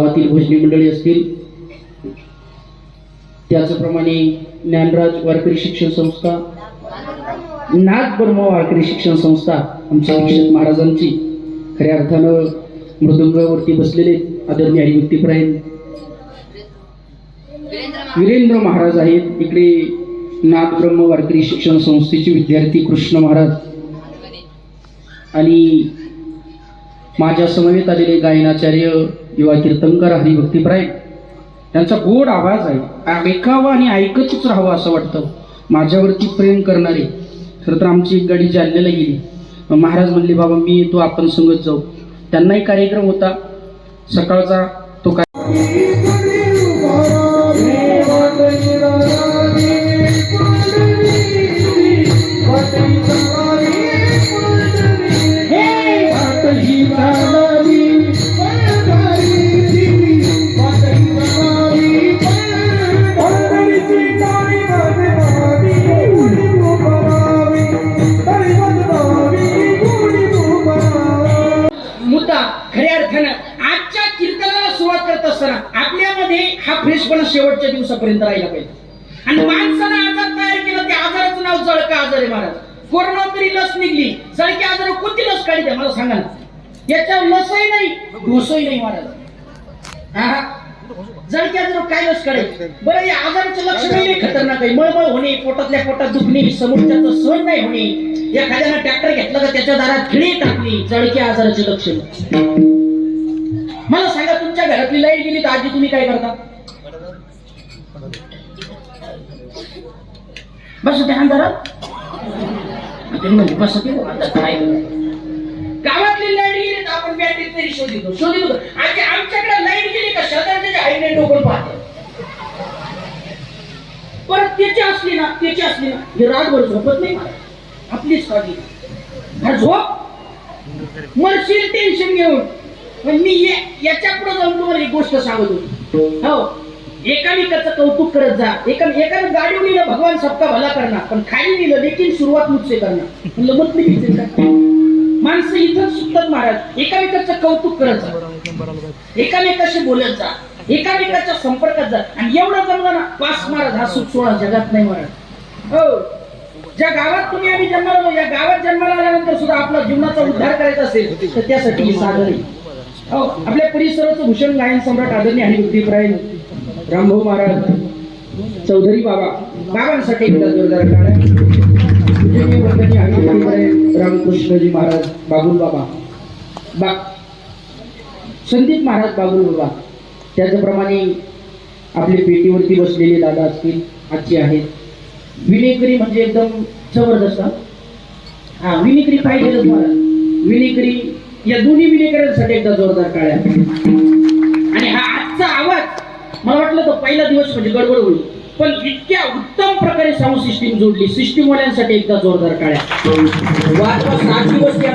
गावातील भजनी मंडळी असतील. त्याचप्रमाणे ज्ञानराज वारकरी शिक्षण संस्था नाथ ब्रह्म वारकरी शिक्षण संस्था आमच्या शिक्षक महाराजांची. खऱ्या अर्थानं मृदुंगावरती बसलेले आदरणीय हरिभक्तीप्रायण वीरेंद्र महाराज आहेत. इकडे नाथ ब्रह्म वारकरी शिक्षण संस्थेचे विद्यार्थी कृष्ण महाराज आणि माझ्या समवेत आलेले गायनाचार्य किंवा कीर्तनकार हरिभक्तीप्राय त्यांचा गोड आवाज आहे. ऐकावा आणि ऐकतच राहावं असं वाटतं. माझ्यावरती प्रेम करणारे खरं तर आमची एक गाडी जालन्याला गेली. महाराज म्हणले बाबा मी येतो आपण संगत जाऊ. त्यांनाही कार्यक्रम होता. सकाळचा तो काय करत असताना आपल्यामध्ये हा फ्रेशपणा शेवटच्या दिवसापर्यंत राहिला पाहिजे. आणि माणसानं आजार तयार केला त्या आजाराचं नाव जळका आजार आहे महाराज कोरोना तरी लस निघली जळके आजार कोणती लस काढली द्या मला सांगा ना. याच्यावर लसही नाही डोसही नाही महाराज हा जळक्या आजार काय लस काढायची? बरं या आजाराचं लक्षण नाही खतरनाक आहे. मळमळ होणे पोटातल्या पोटात दुखणे समोरच्याचं सहन नाही होणे. एखाद्यानं ट्रॅक्टर घेतला का त्याच्या दारात खिळे टाकली जळक्या आजाराचे लक्षण. मला सांगा तुमच्या घरातली लाइट गेली तर आधी तुम्ही काय करता? बस ध्यान धरा म्हणजे बस ते. काय? गावातली लाइट गेली तर आपण बॅटरी तरी शोधितो. शोधितो. आणि आमच्याकडे लाइट गेली का? शेजारच्या हायने डोकं पाहतो परत त्याची असली ना त्याची असली ना हे रातभर झोपत नाही मला. आपलीच काळजी. हा झोप. मरशील टेन्शन घेऊन. पण मी ये- याच्यापुढे जाऊन तुम्हाला एक गोष्ट सांगत. होतो हो एकामेकाचं कौतुक करत जा. एका एकानं गाडी लिहिलं भगवान सबका भला करणार पण खाली लिहिलं लेकिन सुरुवात मुझसे करणार. म्हणलं मत नाही का माणसं इथंच सुटतात महाराज. एकामेकाचं कौतुक करत जा. एकामेकाशी बोलत जा. एकामेकाच्या संपर्कात जा. आणि एवढं जमलं ना पास महाराज हा सुख सोळा जगात नाही महाराज. हो. ज्या गावात तुम्ही आम्ही जन्माला या गावात जन्माला आल्यानंतर सुद्धा आपला जीवनाचा उद्धार करायचा असेल तर त्यासाठी ही साधन आहे. हो आपल्या परिसराचं भूषण गायन सम्राट आदरणीय आणि बुद्धिप्राय रामभाऊ महाराज चौधरी बाबा बाबांसाठी एकदा जोरदार टाळ्या. रामकृष्णजी महाराज बाबुल बाबा बा संदीप महाराज बाबुल बाबा त्याचप्रमाणे आपले पेटीवरती बसलेले दादा असतील आजचे आहेत विनेकरी म्हणजे एकदम जबरदस्त हा. विनेकरी पाहिजेच महाराज विनेकरी या दोन्ही विनेकऱ्यांसाठी एकदा जोरदार काळ्या आणि हा आजचा आवाज मला वाटलं तर पहिला दिवस म्हणजे गडबड होईल. पण इतक्या उत्तम प्रकारे साऊंड सिस्टीम जोडली सिस्टीम वाल्यांसाठी एकदा जोरदार काळ्या वाजवा सात दिवस त्या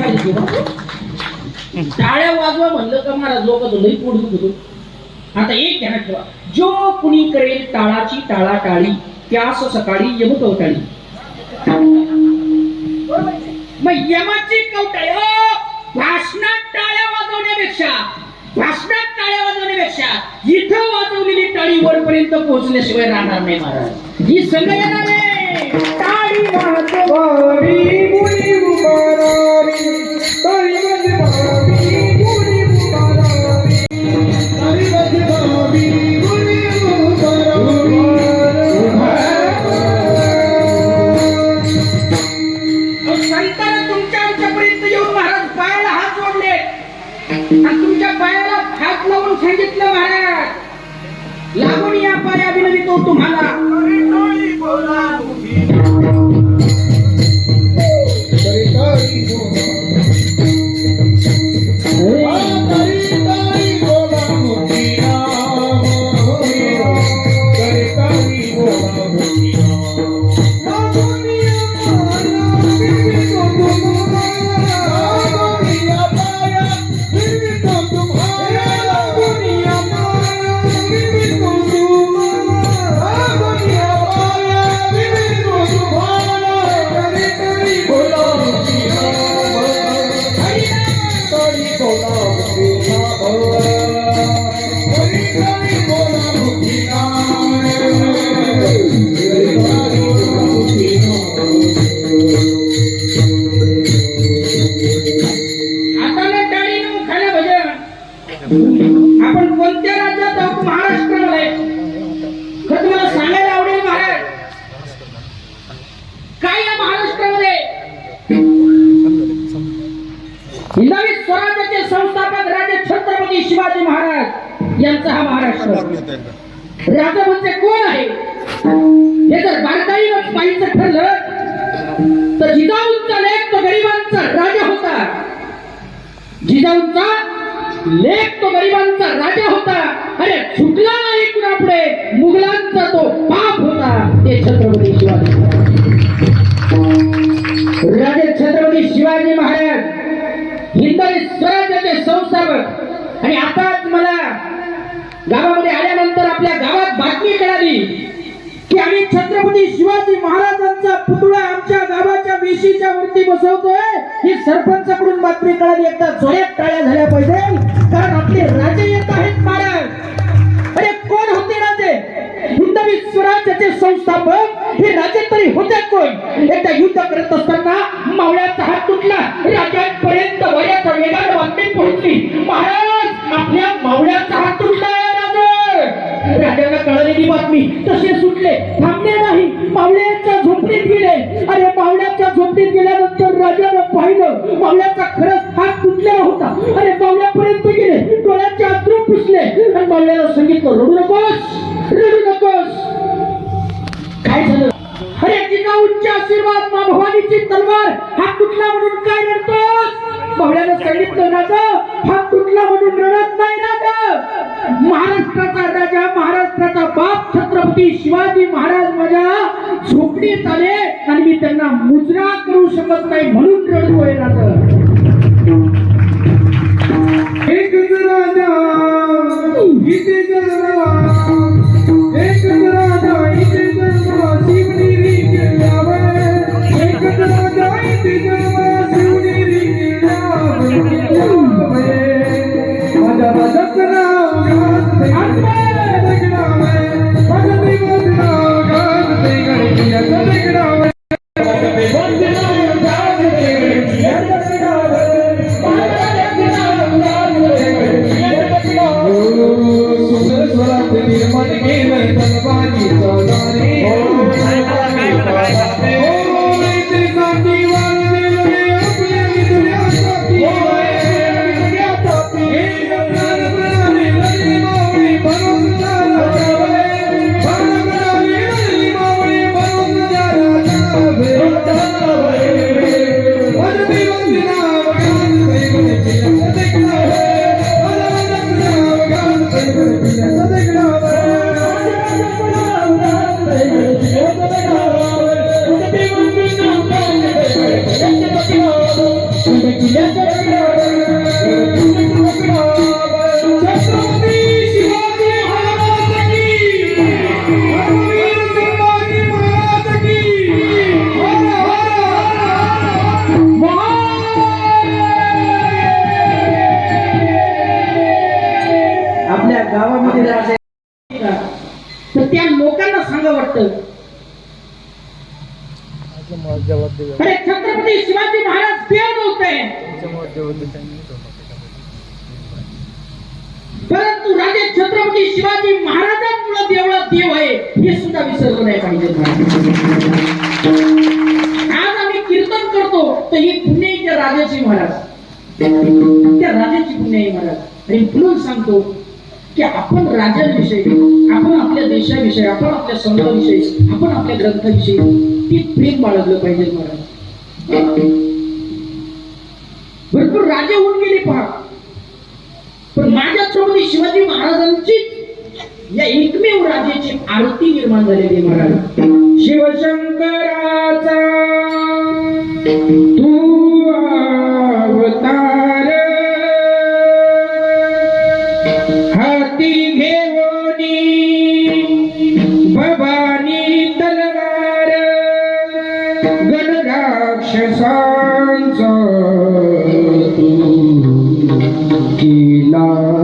टाळ्या वाजवा म्हणलं का महाराज लोक लई पोट होतो. आता एक ध्यानात ठेवा. जो कुणी करेल टाळाची टाळा टाळी त्यास सकाळी यम कवटाळी मग यमाची कवटाळी हो! भाषणात टाळ्या वाजवण्यापेक्षा भाषणात टाळ्या वाजवण्यापेक्षा इथं वाजवलेली टाळी वरपर्यंत पोहोचल्याशिवाय राहणार नाही महाराज. ही संघ टाळी आणि तुमच्या पायाला हात लावून सांगितलं महाराज? लागून या पाया विनवितो तुम्हाला. यांचा हा महाराष्ट्र. राजा म्हणजे कोण आहे? हे जर बारकाईनं पाहिजे ठरलं तर जिजाऊंचा लेख तो गरिबांचा राजा होता. जिजाऊंचा लेख तो गरिबांचा राजा होता. अरे सुटला नाही कुणापुढे? मुघलांचा तो पाप होता. ते छत्रपती शिवाजी राजे छत्रपती शिवाजी महाराज हिंदवी स्वराज्याचे संस्थापक आणि आताच मला गावामध्ये आल्यानंतर आपल्या गावात बातमी कळाली की आम्ही छत्रपती शिवाजी महाराजांचा पुतळा आमच्या गावाच्या वेशीच्या वरती बसवतोय. ही सरपंचाकडून बातमी कळाली एकदा जोऱ्यात टाळ्या झाल्या पाहिजे. कारण आपले राजे येत आहेत महाराज. अरे कोण होते राजे? हिंदवी स्वराज्याचे संस्थापक. हे राजे तरी होते कोण? एकदा युद्ध करत असताना मावळ्याचा हात तुटला. राजांपर्यंत वयाचा वेगाने बातमी पोहोचली. महाराज आपल्या मावळ्याचा हात तुटला. राजाला कळलेली बातमी तसे सुटले. थांबले नाही. मावळ्याच्या झोपडीत गेले. अरे मावळ्याच्या झोपडीत गेल्यानंतर राजानं पाहिलं. मावळ्याचा खरंच हात तुटलेला होता. अरे मावळ्यापर्यंत गेले. डोळ्याचे अश्रू पुसले. आणि मावळ्याला सांगितलं रडू नकोस. रडू नकोस. काय झालं? अरे तिचा उच्च आशीर्वाद मा भवानीची तलवार हा तुटला म्हणून काय रडतोस? मावळ्यानं सांगितलं राजा हा तुटला म्हणून रडत नाही राजा महाराष्ट्राचा राजा महाराष्ट्राचा बाप छत्रपती शिवाजी महाराज माझ्या झोपडीत आले आणि मी त्यांना मुजरा करू शकत नाही म्हणून रडतोय राजा एक राजा छत्रपती शिवाजी महाराज देव होते परंतु राजे छत्रपती शिवाजी महाराजांमुळे देवळात देव आहे हे सुद्धा विसरलं नाही पाहिजे. आज आम्ही कीर्तन करतो तर ही पुणे त्या राजाची महाराज. त्या राजाची पुणे आहे महाराज. आणि म्हणून सांगतो की आपण राजाविषयी आपण आपल्या देशाविषयी आपण आपल्या संघाविषयी आपण आपल्या ग्रंथाविषयी ते प्रेम बाळगलं पाहिजे महाराज भरपूर राजे होऊन गेले पहा. पण माझ्या छत्रपती शिवाजी महाराजांची या एकमेव राजाची आरती निर्माण झालेली महाराज. शिवशंकराचा तू गणराक्षसांचा तू केला